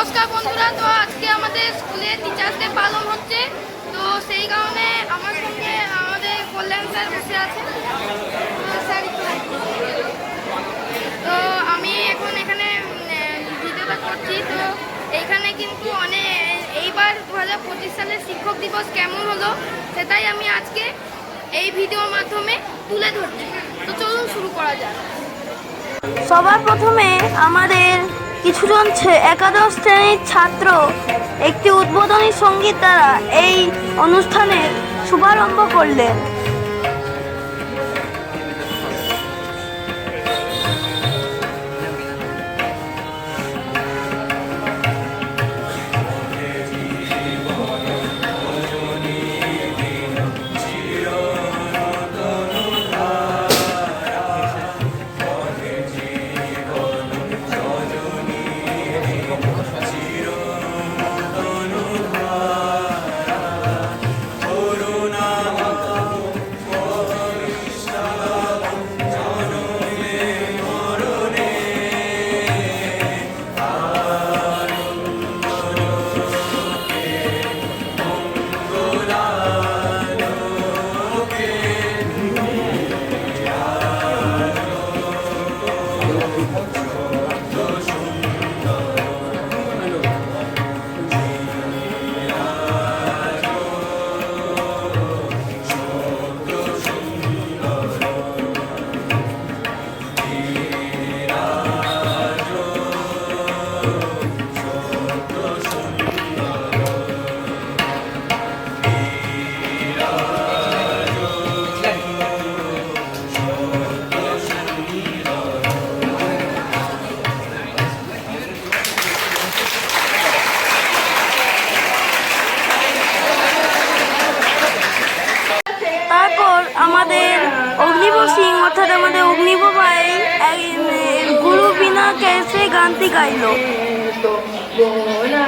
নমস্কার বন্ধুরা, তো আজকে আমাদের স্কুলে টিচার্স ডে পালন হচ্ছে। তো সেই কারণে আমার সঙ্গে আমাদের কল্যাণ স্যার বসে আছেন। তো আমি এখন এখানে ভিডিওটা করছি। তো এইখানে কিন্তু অনেক এইবার দু হাজার পঁচিশ সালের শিক্ষক দিবস কেমন হলো সেটাই আমি আজকে এই ভিডিওর মাধ্যমে তুলে ধরছি। তো চলুন শুরু করা যাক। সবার প্রথমে আমাদের কিছুজন একাদশ শ্রেণির ছাত্র একটি উদ্বোধনী সংগীত দ্বারা এই অনুষ্ঠানের শুভারম্ভ করলেন। এরপর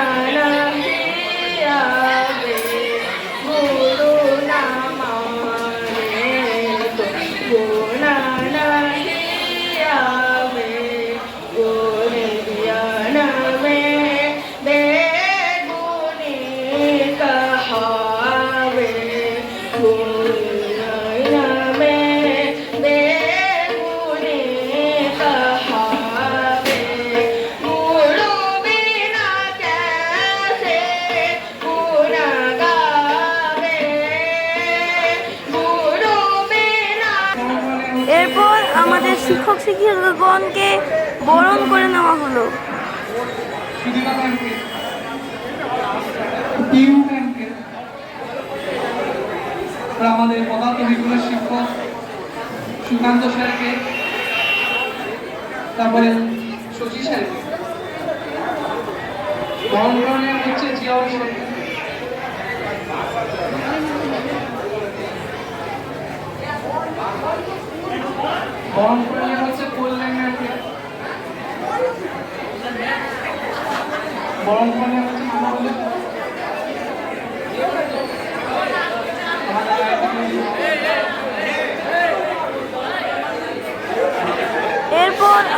সুদীপা ম্যামকে পিউ ম্যামকে আর আমাদের পদার্থ বিজ্ঞানের শিক্ষক সুকান্ত স্যারকে, তারপরে শশী স্যারকে। বরণ করে হচ্ছে জিয়াউর স্যারকে বরণ করে নেওয়া হচ্ছে কল্যাণ ম্যামকে এরপর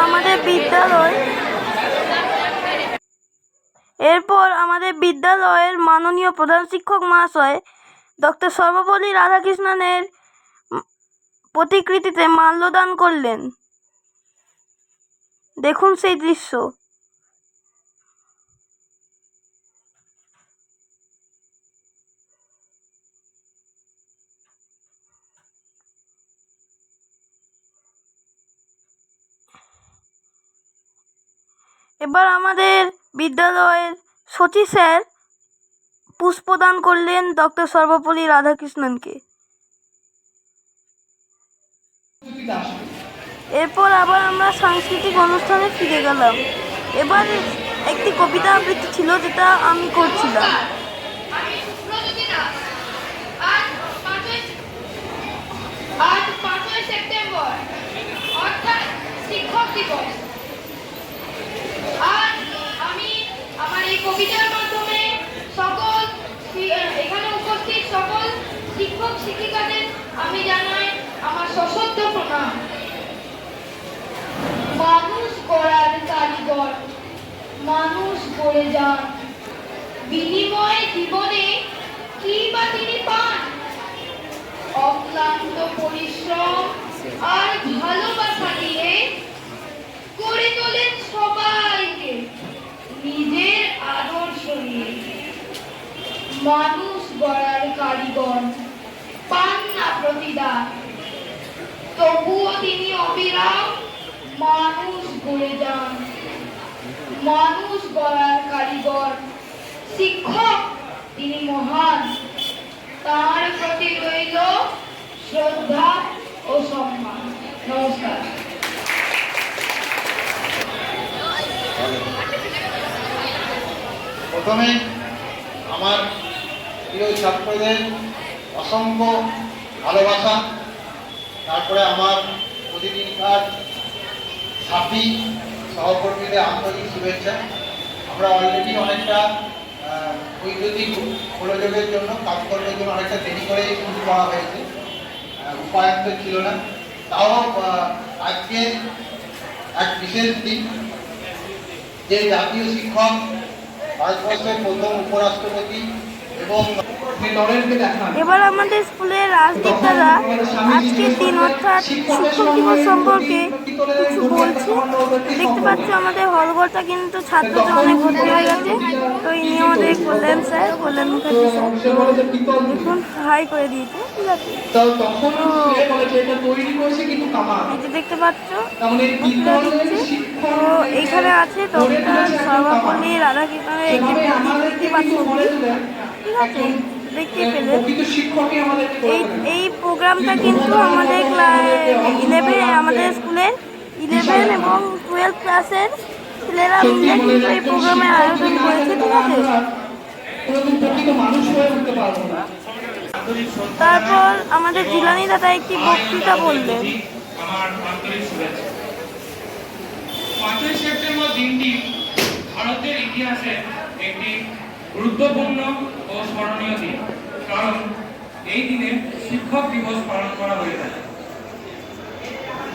আমাদের বিদ্যালয় এরপর আমাদের বিদ্যালয়ের মাননীয় প্রধান শিক্ষক মহাশয় ডক্টর সর্বপল্লী রাধাকৃষ্ণনের প্রতিকৃতিতে মাল্যদান করলেন। দেখুন সেই দৃশ্য। এবার আমাদের বিদ্যালয়ের সচি স্যার পুষ্পদান করলেন ডক্টর সর্বপল্লী রাধাকৃষ্ণনকে। এরপর আবার আমরা সাংস্কৃতিক অনুষ্ঠানে ফিরে গেলাম। এবার একটি কবিতা আবৃত্তি ছিল যেটা আমি করছিলাম। আজ পাঁচই সেপ্টেম্বর, অর্থাৎ শিক্ষক দিবস। আমি আমার এই কবিতার মাধ্যমে সকল, এখানে উপস্থিত সকল শিক্ষক, শিক্ষিকাদের আমি জানাই আমার প্রণাম। মানুষ গড়ার কারিগর, মানুষ গড়ে যা বিনিময় জীবনে কি বা তিনি পান? অক্লান্ত পরিশ্রম আর ভালোবাসা নিয়ে করে তোলেন সবাইকে মানুষ গড়ার কারিগর। পান না প্রতিদান। তবুও তিনি অবিরাম মানুষ গড়ে যান। মানুষ গড়ার কারিগর। শিক্ষক তিনি মহান। তার প্রতি রইল শ্রদ্ধা ও সম্মান। নমস্কার। প্রথমে আমার প্রিয় ছাত্রদের অসংখ্য ভালোবাসা, তারপরে আমার প্রতিদিনকার সাথী সহকর্মীদের আন্তরিক শুভেচ্ছা। আমরা অলরেডি অনেকটা বৈদ্যুতিক গোলযোগের জন্য, কাজকর্মের জন্য অনেকটা দেরি করে শুরু করা হয়েছে। উপায়ন্ত ছিল না। তাও আজকে এক বিশেষ দিন, যে জাতীয় শিক্ষক, ভারতবর্ষের প্রথম উপরাষ্ট্রপতি এবার আমাদের স্কুলের রাজদীপ দাদা আজকের দিন অর্থাৎ শিক্ষক দিবস সম্পর্কে কিছু বলছে। দেখতে পাচ্ছ আমাদের হলঘরটা কিন্তু ছাত্রদের অনেক ভর্তি হয়ে গেছে। তো ইনি আমাদের কল্যাণ স্যার, কল্যাণ মুখার্জি দেখুন, হাই করে দিয়েছে এই দেখতে পাচ্ছ এই তো এইখানে আছে ডক্টর সর্বপল্লী রাধাকৃষ্ণের এই আমাদের দেখতে ঠিক আছে? দেখতেই পেলে। এই এই প্রোগ্রামটা কিন্তু আমাদের ইলেভেন আমাদের স্কুলের ইলেভেন এবং টুয়েলভ ক্লাসের ছেলেরা মিলে কিন্তু এই প্রোগ্রামের আয়োজন করেছে ঠিক আছে? হয়ে তারপর আমাদের জিলানি দাদা একটি বক্তৃতা বললেন। আমার আন্তরিক শুভেচ্ছা পাঁচই সেপ্টেম্বর দিনটি ভারতের ইতিহাসে একটি গুরুত্বপূর্ণ ও স্মরণীয় দিন, কারণ এই দিনে শিক্ষক দিবস পালন করা হয়ে থাকে।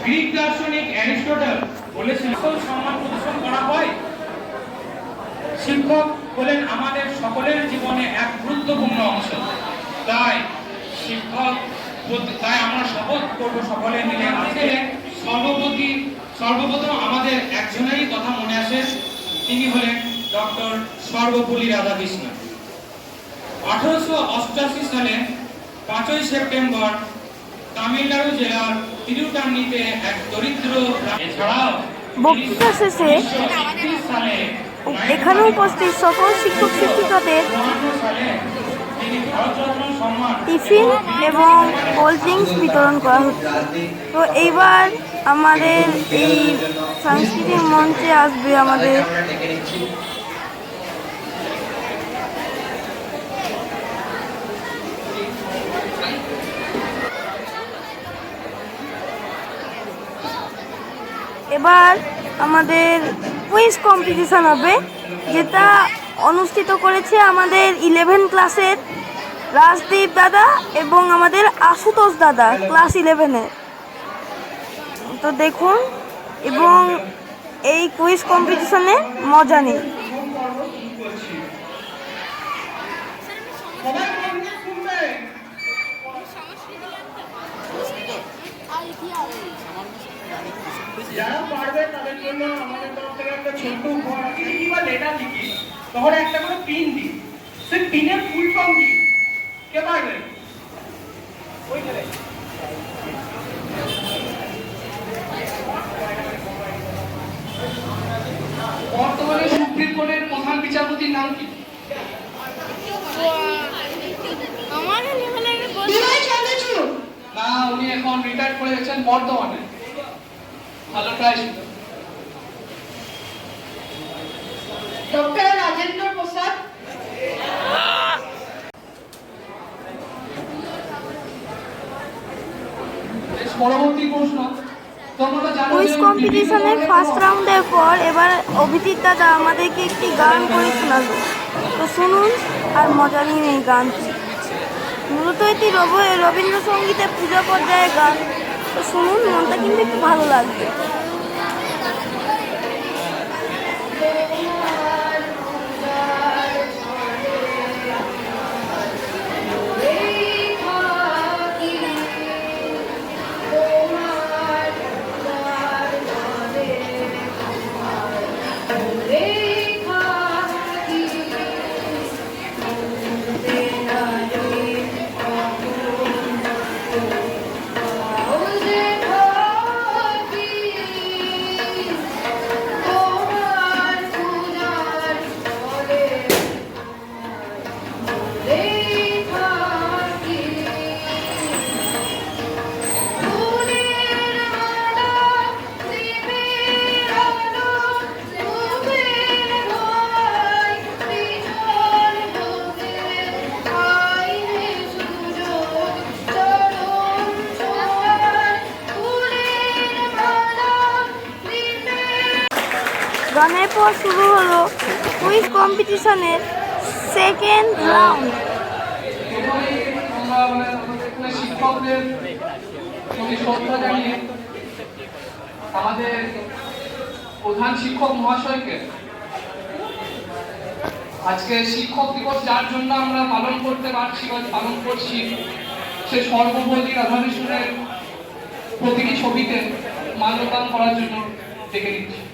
গ্রিক দার্শনিক অ্যারিস্টটল বলেছেন, সকল সম্মান প্রদর্শন করা হয়। শিক্ষক হলেন আমাদের সকলের জীবনে এক গুরুত্বপূর্ণ অংশ। তাই শিক্ষক তাই আমরা শপথ করব সকলে মিলে আজকে সর্বপ্রতি সর্বপ্রথম আমাদের একজনেরই কথা মনে আসে। তিনি হলেন ডক্টর সর্বপল্লী রাধাকৃষ্ণ। আঠারোশো অষ্টাশি সালে পাঁচই সেপ্টেম্বর তামিলনাড়ু জেলার তিরুটান্নিতে এক দরিদ্র এছাড়াও বক্তৃতা শেষে 1931 সালে এখানে উপস্থিত সকল শিক্ষক শিক্ষিকাদের টিফিন এবং কোল্ড ড্রিঙ্কস বিতরণ করা হচ্ছে তো এইবার আমাদের এই সাংস্কৃতিক মঞ্চে আসবে আমাদের এবার আমাদের কুইজ কম্পিটিশান হবে, যেটা অনুষ্ঠিত করেছে আমাদের ইলেভেন ক্লাসের রাজদীপ দাদা এবং আমাদের আশুতোষ দাদা ক্লাস ইলেভেনের তো দেখুন, এবং এই কুইজ কম্পিটিশনে মজা নিন সবাই মন দিয়ে শুনবে যারা পারবে তাদের জন্য আমাদের তরফ থেকে একটা ছোট্ট উপহার আছে। যদি কিংবা লেটার লিখি? তখন একটা করে পিন দিই সেই পিনের ফুল ফর্ম কি? কে পারবে? ওইখানে বর্তমানে সুপ্রিম কোর্টের প্রধান বিচারপতির নাম কি? না উনি এখন রিটায়ার করে গেছেন ট্রাই ছিল ডক্টর রাজেন্দ্র প্রসাদ। পরবর্তী প্রশ্ন। তোমরা তো জানো কুইজ কম্পিটিশনের ফার্স্ট রাউন্ডের পর এবার অভিজিৎ দাদা আমাদেরকে একটি গান করে শোনালো তো শুনুন আর মজা নিন এই গানটি। মূলত এটি রব- রবীন্দ্রসঙ্গীতের পূজা পর্যায়ের গান। তো শুনুন মনটা কিন্তু একটু ভালো লাগবে। পর শুরু হলো কুইজ কম্পিটিশনের সেকেন্ড রাউন্ড আমাদের প্রধান শিক্ষক মহাশয়কে আজকে শিক্ষক দিবস, যার জন্য আমরা পালন করতে পারছি বা পালন করছি, সে সর্বপল্লী রাধাকৃষ্ণের প্রতিটি ছবিতে মাল্যদান করার জন্য ডেকে নিচ্ছি।